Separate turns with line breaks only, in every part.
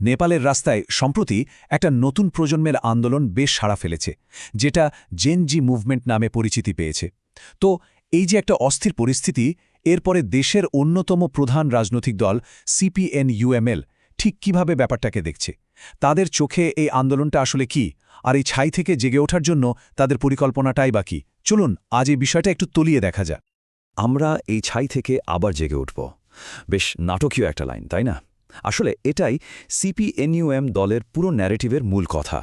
নেপালের রাস্তায় সম্প্রতি একটা নতুন প্রজন্মের আন্দোলন বেশ সাড়া ফেলেছে, যেটা জেনজি মুভমেন্ট নামে পরিচিতি পেয়েছে। তো এই যে একটা অস্থির পরিস্থিতি, এরপরে দেশের অন্যতম প্রধান রাজনৈতিক দল সিপিএন ইউএমএল ঠিক কীভাবে ব্যাপারটাকে দেখছে? তাদের চোখে এই আন্দোলনটা আসলে কি? আর এই ছাই থেকে জেগে ওঠার জন্য তাদের পরিকল্পনাটাই বাকি চলুন, আজ এই বিষয়টা একটু তলিয়ে দেখা যাক।
আমরা এই ছাই থেকে আবার জেগে উঠব। বেশ নাটকীয় একটা লাইন, তাই না? আসলে এটাই সিপিএনইউএম দলের পুরো ন্যারেটিভের মূল কথা।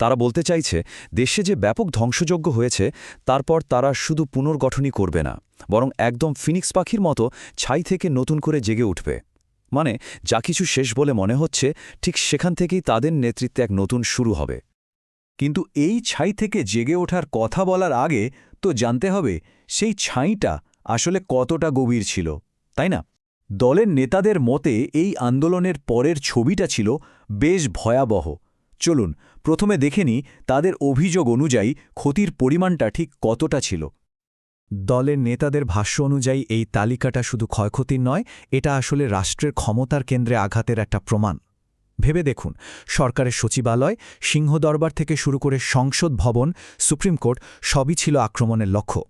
তারা বলতে চাইছে, দেশে যে ব্যাপক ধ্বংসযোগ্য হয়েছে, তারপর তারা শুধু পুনর্গঠনই করবে না, বরং একদম ফিনিক্স পাখির মতো ছাই থেকে নতুন করে জেগে উঠবে। মানে যা কিছু শেষ বলে মনে হচ্ছে, ঠিক সেখান থেকেই তাদের নেতৃত্বে এক নতুন শুরু হবে।
কিন্তু এই ছাই থেকে জেগে ওঠার কথা বলার আগে তো জানতে হবে, সেই ছাইটা আসলে কতটা গভীর ছিল, তাই না? দলের নেতাদের মতে, এই আন্দোলনের পরের ছবিটা ছিল বেশ ভয়াবহ। চলুন, প্রথমে দেখেনি তাদের অভিযোগ অনুযায়ী ক্ষতির পরিমাণটা ঠিক কতটা ছিল। দলের নেতাদের ভাষ্য অনুযায়ী, এই তালিকাটা শুধু ক্ষয়ক্ষতির নয়, এটা আসলে রাষ্ট্রের ক্ষমতার কেন্দ্রে আঘাতের একটা প্রমাণ। ভেবে দেখুন, সরকারের সচিবালয়, সিংহদরবার থেকে শুরু করে সংসদ ভবন, সুপ্রিম কোর্ট, সবই ছিল আক্রমণের লক্ষ্য।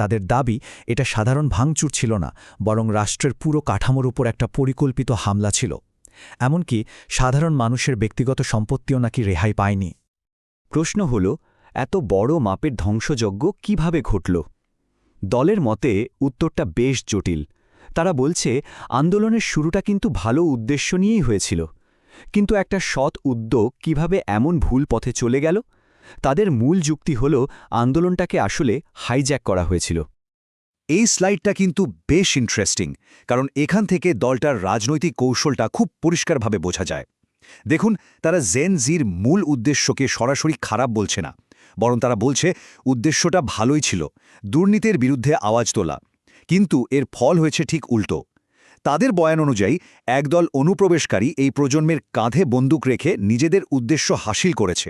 তাদের দাবি, এটা সাধারণ ভাঙচুর ছিল না, বরং রাষ্ট্রের পুরো কাঠামোর উপর একটা পরিকল্পিত হামলা ছিল। এমনকি সাধারণ মানুষের ব্যক্তিগত সম্পত্তিও নাকি রেহাই পায়নি।
প্রশ্ন হল, এত বড় মাপের ধ্বংসযজ্ঞ কীভাবে ঘটল? দলের মতে, উত্তরটা বেশ জটিল। তারা বলছে, আন্দোলনের শুরুটা কিন্তু ভালো উদ্দেশ্য নিয়েই হয়েছিল। কিন্তু একটা সৎ উদ্যোগ কীভাবে এমন ভুল পথে চলে গেল? তাদের মূল যুক্তি হল আন্দোলনটাকে আসলে হাইজ্যাক করা হয়েছিল।
এই স্লাইডটা কিন্তু বেশ ইন্টারেস্টিং কারণ এখান থেকে দলটার রাজনৈতিক কৌশলটা খুব পরিষ্কারভাবে বোঝা যায়। দেখুন, তারা জেন জির মূল উদ্দেশ্যকে সরাসরি খারাপ বলছে না, বরং তারা বলছে উদ্দেশ্যটা ভালোই ছিল, দুর্নীতির বিরুদ্ধে আওয়াজ তোলা। কিন্তু এর ফল হয়েছে ঠিক উল্টো। তাদের বয়ান অনুযায়ী, একদল অনুপ্রবেশকারী এই প্রজন্মের কাঁধে বন্দুক রেখে নিজেদের উদ্দেশ্য হাসিল করেছে।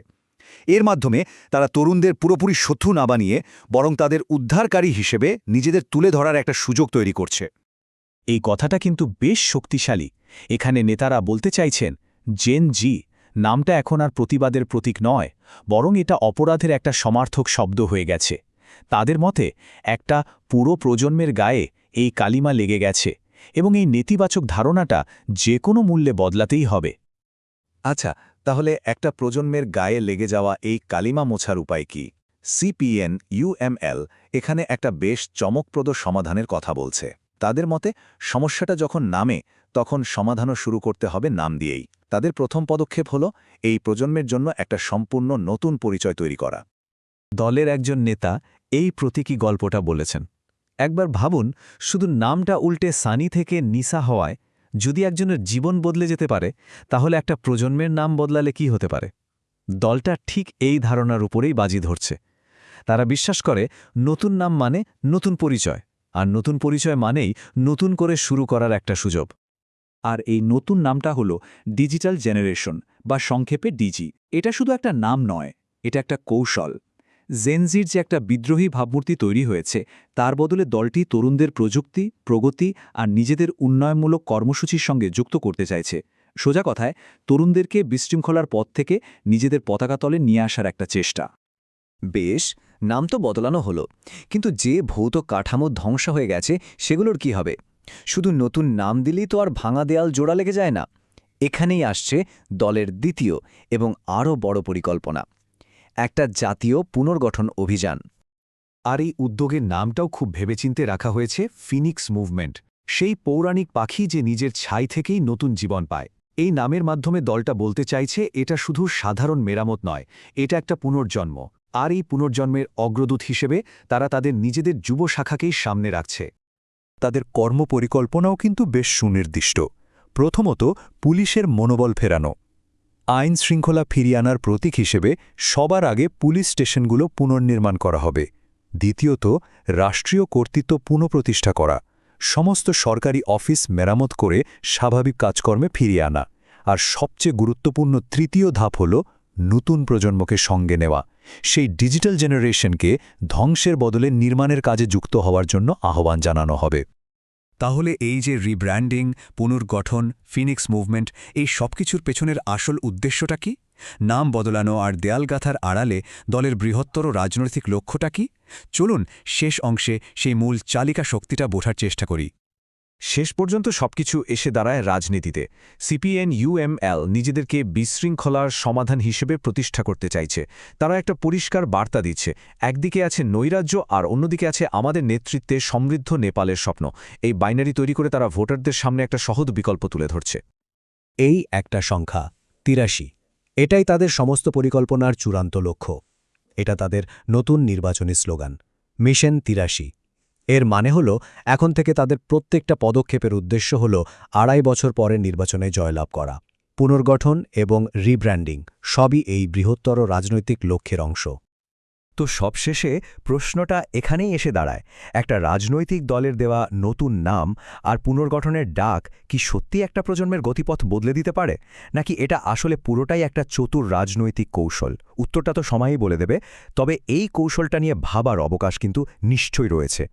এর মাধ্যমে তারা তরুণদের পুরোপুরি শত্রু না বানিয়ে বরং তাদের উদ্ধারকারী হিসেবে নিজেদের তুলে ধরার একটা সুযোগ তৈরি করছে।
এই কথাটা কিন্তু বেশ শক্তিশালী। এখানে নেতারা বলতে চাইছেন, জেন জি, নামটা এখন আর প্রতিবাদের প্রতীক নয়, বরং এটা অপরাধের একটা সমার্থক শব্দ হয়ে গেছে। তাদের মতে, একটা পুরো প্রজন্মের গায়ে এই কালিমা লেগে গেছে এবং এই নেতিবাচক ধারণাটা যে কোনো মূল্যে বদলাতেই হবে। আচ্ছা তাহলে একটা প্রজন্মের গায়ে লেগে যাওয়া এই কালিমা মোছার উপায় কি? সিপিএন ইউএমএল এখানে একটা বেশ চমকপ্রদ সমাধানের কথা বলছে। তাদের মতে, সমস্যাটা যখন নামে, তখন সমাধানও শুরু করতে হবে নাম দিয়েই। তাদের প্রথম পদক্ষেপ হল, এই প্রজন্মের জন্য একটা সম্পূর্ণ নতুন পরিচয় তৈরি করা। দলের একজন নেতা এই প্রতীকী গল্পটা বলেছেন। একবার ভাবুন, শুধু নামটা উল্টে সানি থেকে নিসা হওয়ায় যদি একজনের জীবন বদলে যেতে পারে, তাহলে একটা প্রজন্মের নাম বদলালে কি হতে পারে? দলটা ঠিক এই ধারণার উপরেই বাজি ধরছে। তারা বিশ্বাস করে, নতুন নাম মানে নতুন পরিচয়, আর নতুন পরিচয় মানেই নতুন করে শুরু করার একটা সুযোগ। আর এই নতুন নামটা হলো ডিজিটাল জেনারেশন, বা সংক্ষেপে ডিজি। এটা শুধু একটা নাম নয়, এটা একটা কৌশল। জেনজির যে একটা বিদ্রোহী ভাবমূর্তি তৈরি হয়েছে, তার বদলে দলটি তরুণদের প্রযুক্তি, প্রগতি আর নিজেদের উন্নয়নমূলক কর্মসূচির সঙ্গে যুক্ত করতে চাইছে। সোজা কথায়, তরুণদেরকে বিশৃঙ্খলার পথ থেকে নিজেদের পতাকা তলে নিয়ে আসার একটা চেষ্টা।
বেশ, নাম তো বদলানো হলো, কিন্তু যে ভৌত কাঠামো ধ্বংস হয়ে গেছে, সেগুলোর কি হবে? শুধু নতুন নাম দিলেই তো আর ভাঙা দেয়াল জোড়া লেগে যায় না। এখানেই আসছে দলের দ্বিতীয় এবং আরও বড় পরিকল্পনা। একটা জাতীয় পুনর্গঠন অভিযান।
আর এই উদ্যোগের নামটাও খুব ভেবেচিন্তে রাখা হয়েছে ফিনিক্স মুভমেন্ট, সেই পৌরাণিক পাখি যে নিজের ছাই থেকেই নতুন জীবন পায়। এই নামের মাধ্যমে দলটা বলতে চাইছে, এটা শুধু সাধারণ মেরামত নয়, এটা একটা পুনর্জন্ম। আর এই পুনর্জন্মের অগ্রদূত হিসেবে তারা তাদের নিজেদের যুব শাখাকেই সামনে রাখছে। তাদের কর্মপরিকল্পনাও কিন্তু বেশ সুনির্দিষ্ট। প্রথমত পুলিশের মনোবল ফেরানো। আইন শৃঙ্খলা ফিরিয়ে আনার প্রতীক হিসেবে সবার আগে পুলিশ স্টেশনগুলো পুনর্নির্মাণ করা হবে। দ্বিতীয়ত, রাষ্ট্রীয় কর্তৃত্ব পুনঃপ্রতিষ্ঠা করা। সমস্ত সরকারি অফিস মেরামত করে স্বাভাবিক কাজকর্মে ফিরিয়ে আনা। আর সবচেয়ে গুরুত্বপূর্ণ তৃতীয় ধাপ হল নতুন প্রজন্মকে সঙ্গে নেওয়া। সেই ডিজিটাল জেনারেশনকে ধ্বংসের বদলে নির্মাণের কাজে যুক্ত হওয়ার জন্য আহ্বান জানানো হবে।
তাহলে এই যে রিব্র্যান্ডিং পুনর্গঠন ফিনিক্স মুভমেন্ট এই সব কিছুর পেছনের আসল উদ্দেশ্যটা কি? নাম বদলানো আর দেয়ালগাথার আড়ালে দলের বৃহত্তর রাজনৈতিক লক্ষ্যটা কি? চলুন শেষ অংশে সেই মূল চালিকা শক্তিটা বোঝার চেষ্টা করি।
শেষ পর্যন্ত সবকিছু এসে দাঁড়ায় রাজনীতিতে। সিপিএন ইউএমএল নিজেদেরকে বিশৃঙ্খলার সমাধান হিসেবে প্রতিষ্ঠা করতে চাইছে। তারা একটা পরিষ্কার বার্তা দিচ্ছে। একদিকে আছে নৈরাজ্য আর অন্যদিকে আছে আমাদের নেতৃত্বে সমৃদ্ধ নেপালের স্বপ্ন। এই বাইনারি তৈরি করে তারা ভোটারদের সামনে একটা সহজ বিকল্প তুলে ধরছে।
এই একটা সংখ্যা, তিরাশি। এটাই তাদের সমস্ত পরিকল্পনার চূড়ান্ত লক্ষ্য। এটা তাদের নতুন নির্বাচনী স্লোগান, মিশন তিরাশি। এর মানে হল, এখন থেকে তাদের প্রত্যেকটা পদক্ষেপের উদ্দেশ্য হল আড়াই বছর পরের নির্বাচনে জয়লাভ করা। পুনর্গঠন এবং রিব্র্যান্ডিং সবই এই বৃহত্তর রাজনৈতিক লক্ষ্যের অংশ।
তো সবশেষে প্রশ্নটা এখানেই এসে দাঁড়ায়। একটা রাজনৈতিক দলের দেওয়া নতুন নাম আর পুনর্গঠনের ডাক কি সত্যি একটা প্রজন্মের গতিপথ বদলে দিতে পারে? নাকি এটা আসলে পুরোটাই একটা চতুর রাজনৈতিক কৌশল? উত্তরটা তো সময়ই বলে দেবে, তবে এই কৌশলটা নিয়ে ভাবার অবকাশ কিন্তু নিশ্চয়ই রয়েছে।